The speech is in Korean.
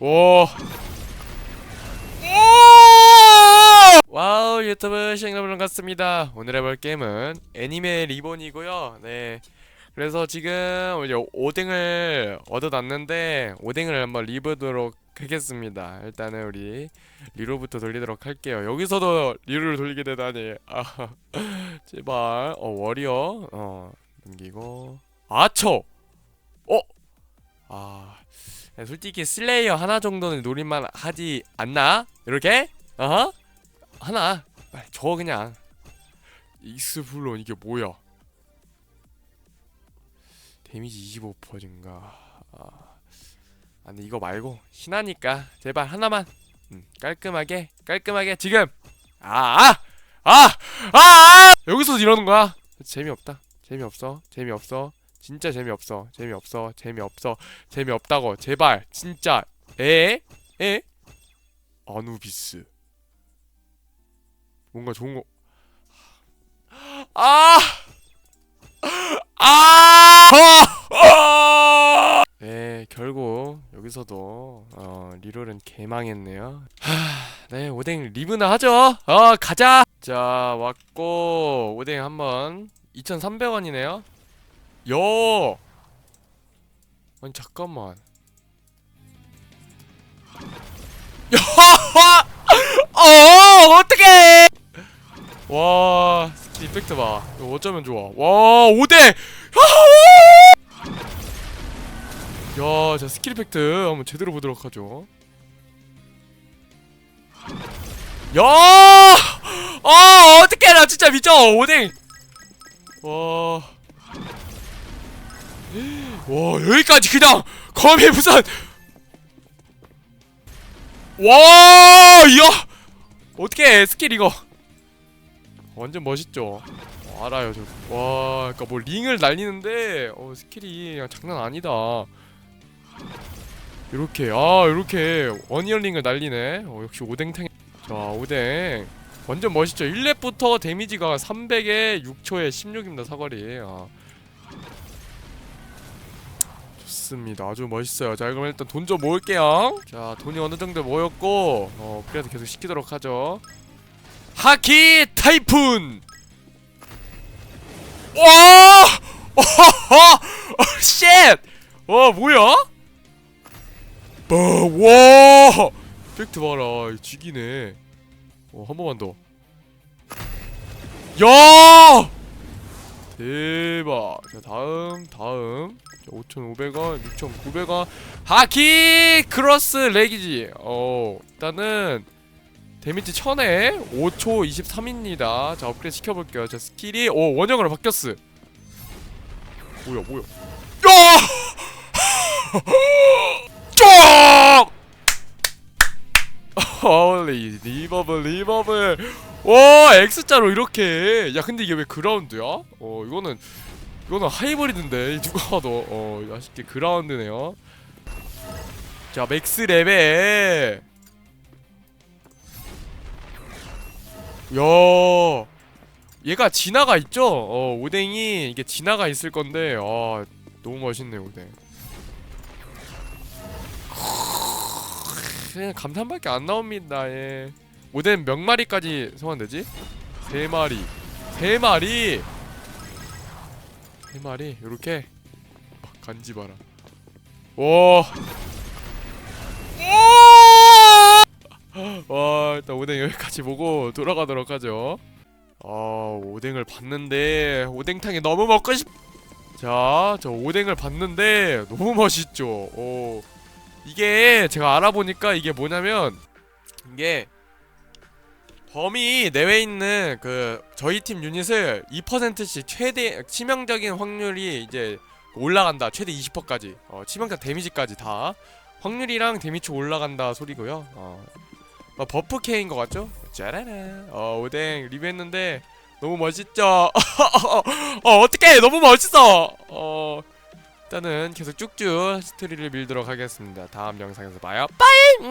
오. 와우 유튜브 시청자 여러분 반갑습니다. 오늘 해볼 게임은 애니메 리본이고요. 네. 그래서 지금 이제 오뎅을 얻어놨는데 오뎅을 한번 리브도록 하겠습니다. 일단은 우리 리로부터 돌리도록 할게요. 여기서도 리로를 돌리게 되다니. 아, 제발. 어 워리어. 어 넘기고. 아처. 어. 아. 야, 솔직히 슬레이어 하나 정도는 노릴만 하지 않나? 이렇게? 어허? 하나. 줘 그냥. 익스플론 이게 뭐야? 데미지 25%인가. 아. 아, 근데 이거 말고 신하니까 제발 하나만. 음, 깔끔하게 깔끔하게 지금. 아아아아! 아, 아, 아! 여기서 이러는 거야? 재미없다. 재미없어. 재미없어 진짜 재미없어 재미없어 재미없어 재미없다고 제발 진짜 에? 에? 아누비스 뭔가 좋은 거 아! 아! 아! 네, 결국 여기서도 어, 리롤은 개망했네요. 하, 네, 오뎅 리브나 하죠. 어, 가자. 자, 왔고 오뎅 한번 2,300원이네요. 요. 아니 잠깐만. 야! 어, 어떡해! 와, 스킬 이펙트 봐. 이거 어쩌면 좋아. 와, 5대! 야, 자, 스킬 이펙트 한번 제대로 보도록 하죠. 야! 아, 어떡해, 나 진짜 미쳐! 오뎅! 와. 와, 여기까지 그냥! 거미 무슨! 와, 야! 어떻게 스킬 이거 완전 멋있죠 어, 알아요 저와 그니까 뭐 링을 날리는데 어 스킬이 그냥 장난 아니다 이렇게 아 이렇게 원이어 링을 날리네 어 역시 오뎅탱 자 오뎅 완전 멋있죠 1렙부터 데미지가 300에 6초에 16입니다 사거리 아. 좋습니다. 아주 멋있어요. 자 그럼 일단 돈 좀 모을게요. 자 돈이 어느 정도 모였고 어 그래도 계속 시키도록 하죠. 하키 타이푼! 와! 어허허 쉣! 와 뭐야? 뭐와! 팩트 봐라 죽이네. 어 한 번만 더. 야! 대 박자 다음 다음. 자, 5,500원 6,900원. 하키 크로스 레기지. 어 일단은 데미지 1000에 5초 23입니다. 자 업그레이드 시켜볼게요. 자 스킬이 오 원형으로 바뀌었어. 뭐야 뭐야. 야! 쫙! 홀리 리버블 리버블 와 X자로 이렇게. 야 근데 이게 왜 그라운드야? 어 이거는 이거는 하이브리드인데 누가 봐도. 어 아쉽게 그라운드네요. 자 맥스 레벨. 야 얘가 진화가 있죠? 어 오뎅이 이게 진화가 있을 건데 아 너무 멋있네 오뎅. 그냥 감탄밖에 안 나옵니다 예 오뎅 몇 마리까지 소환되지? 세 마리. 세 마리 세 마리 요렇게 막 간지 봐라 와! 와! 일단 오뎅 여기까지 보고 돌아가도록 하죠. 아 오뎅을 봤는데 오뎅탕이 너무 먹고 싶 자 저 오뎅을 봤는데 너무 멋있죠. 어 이게 제가 알아보니까 이게 뭐냐면 이게 범위 내외에 있는 그 저희 팀 유닛을 2%씩 최대 치명적인 확률이 이제 올라간다. 최대 20%까지. 어, 치명적 데미지까지 다. 확률이랑 데미지 올라간다 소리고요. 어, 어, 버프 K인 것 같죠? 짜라란 어 오뎅 리뷰했는데 너무 멋있죠? 어 어떡해. 너무 멋있어. 어 일단은 계속 쭉쭉 스토리를 밀도록 하겠습니다. 다음 영상에서 봐요. 빠이